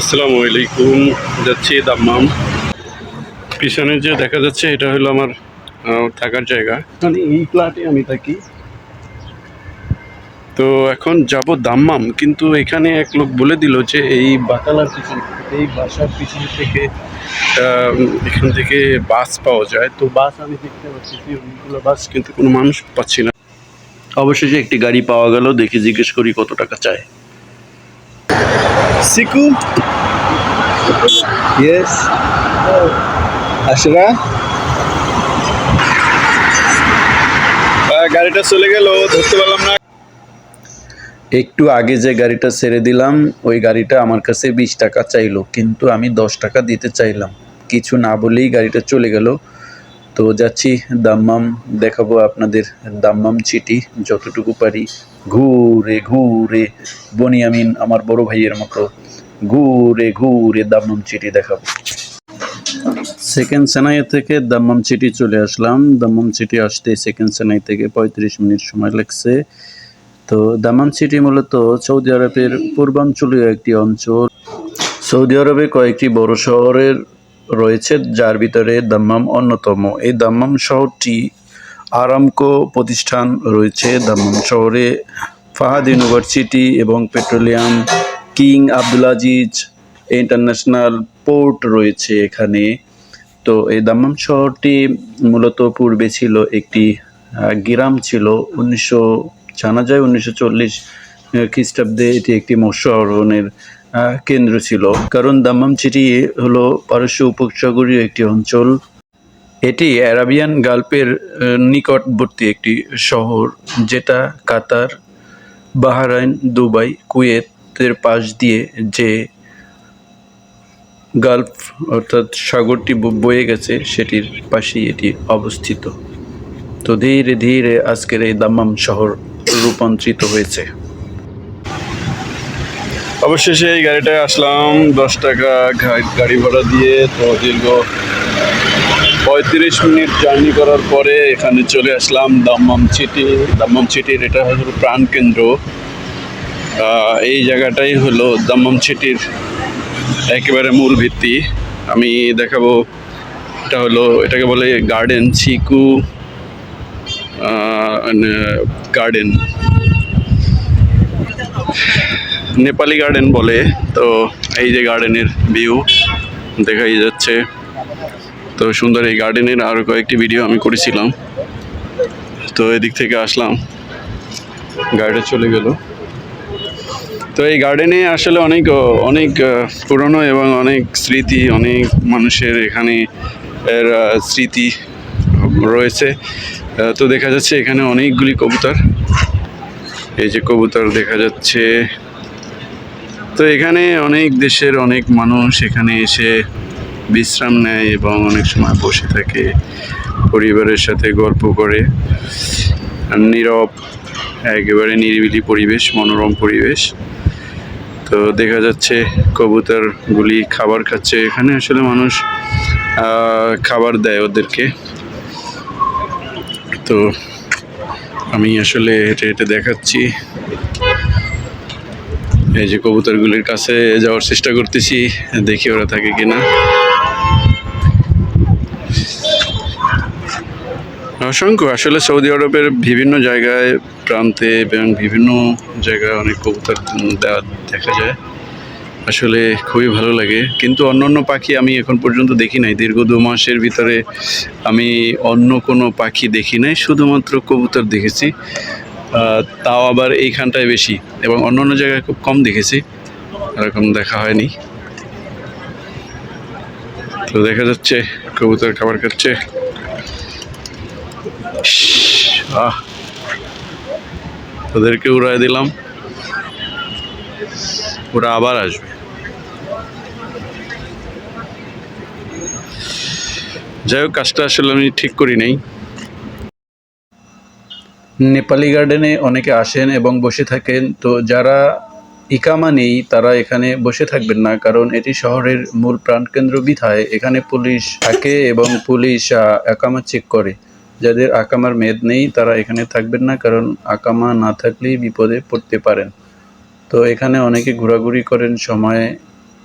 আসসালামু আলাইকুম, যাচ্ছি দাম্মাম। পিছনে যে দেখা যাচ্ছে, এটা হলো আমার থাকার জায়গা। মানে এই ফ্ল্যাটে আমি থাকি। তো এখন যাব দাম্মাম, কিন্তু এখানে এক লোক বলে দিল যে এই বাতালার পিছন এই বাসার পিছন থেকে এখান থেকে বাস পাওয়া যায়। তো বাস আমি দেখতে পাচ্ছি অনেকগুলো বাস, কিন্তু কোনো মানুষ পাচ্ছি না। অবশেষে একটি গাড়ি পাওয়া গেল, দেখি জিজ্ঞেস করি কত টাকা চায়। সিকু Yes. Ashra? গাড়িটা চলে গেল, ধরতে পারলাম না। একটু আগে যে গাড়িটা ছেড়ে দিলাম, ওই গাড়িটা আমার কাছে বিশ টাকা চাইলো, কিন্তু আমি দশ টাকা দিতে চাইলাম। কিছু না বলেই গাড়িটা চলে গেল। তো যাচ্ছি, দাম্মাম দেখাবো আপনাদের দাম্মাম চিটি যতটুকু পারি। ঘুরে ঘুরে, বনিয়ামিন, আমার বড় ভাইয়ের মতো। ঘুরে ঘুরে দাম্মাম চিটি দেখাবো। সেকেন্ড সেনাই থেকে দাম্মাম চিটি চলে আসলাম। দাম্মাম চিটি আসতে সেকেন্ড সেনাই থেকে পঁয়ত্রিশ মিনিট সময় লাগছে। তো দামাম সিটি মূলত সৌদি আরবের পূর্বাঞ্চলীয় একটি অঞ্চল। সৌদি আরবে কয়েকটি বড় শহরের রয়েছে, যার ভিতরে দাম্মাম অন্যতম। এই দাম্মাম শহরটি আরামকো প্রতিষ্ঠান রয়েছে। দাম্মাম শহরে ফাহাদ ইউনিভার্সিটি এবং petroleum King Abdulaziz international port রয়েছে এখানে। তো এই দাম্মাম শহরটি মূলত পূর্বে ছিল একটি গ্রাম ছিল। উনিশশো, জানা যায় উনিশশো চল্লিশ খ্রিস্টাব্দে এটি একটি মৎস্য আহরণের কেন্দ্র ছিল। কারণ দাম্মাম চিটি হলো পারস্য উপসাগরীয় একটি অঞ্চল। এটি অ্যারাবিয়ান গাল্পের নিকটবর্তী একটি শহর, যেটা কাতার, বাহারাইন, দুবাই কুয়েতের পাশ দিয়ে যে গালফ অর্থাৎ সাগরটি বয়ে গেছে, সেটির পাশেই এটি অবস্থিত। তো ধীরে ধীরে আজকের এই দাম্মাম শহর রূপান্তরিত হয়েছে। অবশেষে এই গাড়িটায় আসলাম, দশ টাকা গাড়ি ভাড়া দিয়ে তো দীর্ঘ পঁয়ত্রিশ মিনিট জার্নি করার পরে এখানে চলে আসলাম দাম্মাম সিটি। দাম্মাম সিটির এটা হলো প্রাণকেন্দ্র। এই জায়গাটাই হলো দাম্মাম সিটির একেবারে মূল ভিত্তি। আমি দেখাবো, এটা হলো এটাকে বলে garden chikoo garden Nepali garden বলে, তো এই যে গার্ডেনের ভিউ দেখাই যাচ্ছে। তো সুন্দর এই গার্ডেনের আরও কয়েকটি ভিডিও আমি করেছিলাম। তো এদিক থেকে আসলাম, গাড়িটা চলে গেল। তো এই গার্ডেনে আসলে অনেক অনেক পুরনো এবং অনেক স্মৃতি, অনেক মানুষের এখানে, এর স্মৃতি রয়েছে। তো দেখা যাচ্ছে এখানে অনেকগুলি কবুতর। এই যে কবুতর দেখা যাচ্ছে। তো এখানে অনেক দেশের অনেক মানুষ এখানে এসে বিশ্রাম নেয় এবং অনেক সময় বসে থাকে। পরিবারের সাথে গল্প করে। নীরব, একেবারে নিরিবিলি পরিবেশ, মনোরম পরিবেশ। তো দেখা যাচ্ছে কবুতরগুলি খাবার খাচ্ছে। এখানে আসলে মানুষ খাবার দেয় ওদেরকে। তো আমি আসলে হেঁটে হেঁটে দেখাচ্ছি। এই যে কবুতরগুলির কাছে যাওয়ার চেষ্টা করতেছি, দেখি ওরা থাকে কিনা। অসংখ্য। আসলে সৌদি আরবের বিভিন্ন জায়গায়, প্রান্তে এবং বিভিন্ন জায়গায় অনেক কবুতর দেখা যায়। আসলে খুবই ভালো লাগে। কিন্তু অন্য অন্য পাখি আমি এখন পর্যন্ত দেখি নাই। দীর্ঘ দু মাসের ভিতরে আমি অন্য কোনো পাখি দেখি নাই, শুধুমাত্র কবুতর দেখেছি। তাও আবার এইখানটায় বেশি এবং অন্য অন্য জায়গায় খুব কম দেখেছি। এরকম দেখা হয়নি। তো দেখা যাচ্ছে, কবুতর খাবার খাচ্ছে। ওদেরকে উড়ায় দিলাম। ওরা আবার আসবে। যাই হোক, কাজটা আসলে আমি ঠিক করি নাই। নেপালি গার্ডেনে অনেকে আসেন এবং বসে থাকেন। তো যারা ইকামা নেই, তারা এখানে বসে থাকবেন না, কারণ এটি শহরের মূল প্রাণকেন্দ্র বিধায়। এখানে পুলিশ থাকে এবং পুলিশ একামা চেক করে। যাদের আকামার মেদ নেই, তারা এখানে থাকবেন না, কারণ আকামা না থাকলেই বিপদে পড়তে পারেন। তো এখানে অনেকে ঘোরাঘুরি করেন, সময়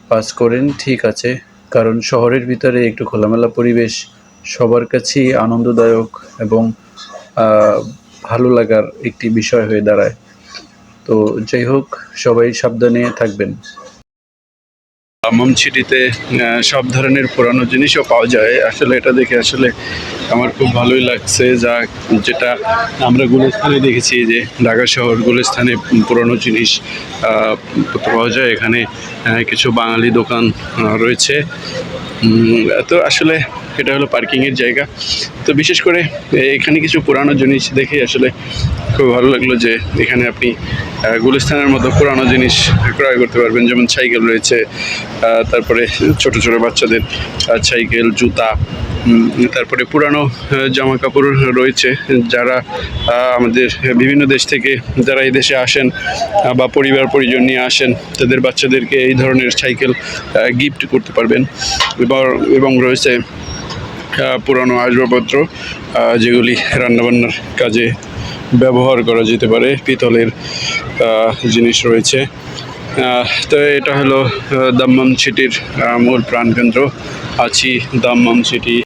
পাস করেন, ঠিক আছে। কারণ শহরের ভিতরে একটু খোলামেলা পরিবেশ, সবার কাছেই আনন্দদায়ক এবং ভালো লাগার একটি বিষয় হয়ে দাঁড়ায়। তো যাই হোক, সবাই সাবধানে থাকবেন। দাম্মাম সিটিতে সব ধরনের পুরানো জিনিসও পাওয়া যায়। আসলে এটা দেখে আসলে আমার খুব ভালোই লাগছে যা, যেটা আমরা গুলিস্থানে দেখেছি যে ঢাকা শহর গুলিস্থানে পুরনো জিনিস পাওয়া যায়। এখানে কিছু বাঙালি দোকান রয়েছে। তো আসলে এটা হলো পার্কিংয়ের জায়গা। তো বিশেষ করে এখানে কিছু পুরানো জিনিস দেখে আসলে খুব ভালো লাগল যে এখানে আপনি গুলিস্থানের মতো পুরানো জিনিস ক্রয় করতে পারবেন। যেমন সাইকেল রয়েছে তারপরে ছোট ছোট বাচ্চাদের সাইকেল, জুতা তারপরে পুরানো জামা কাপড় রয়েছে। যারা আমাদের বিভিন্ন দেশ থেকে যারা এই দেশে আসেন বা পরিবার, পরিজন নিয়ে আসেন, তাদের বাচ্চাদেরকে এই ধরনের সাইকেল গিফট করতে পারবেন। এবং রয়েছে পুরানো আসবাবপত্র যেগুলি রান্নাবান্নার কাজে ব্যবহার করা যেতে পারে। পিতলের জিনিস রয়েছে। তো এটা হলো দমদম সিটির মূল প্রাণকেন্দ্র। আছি দাম্মাম সিটি।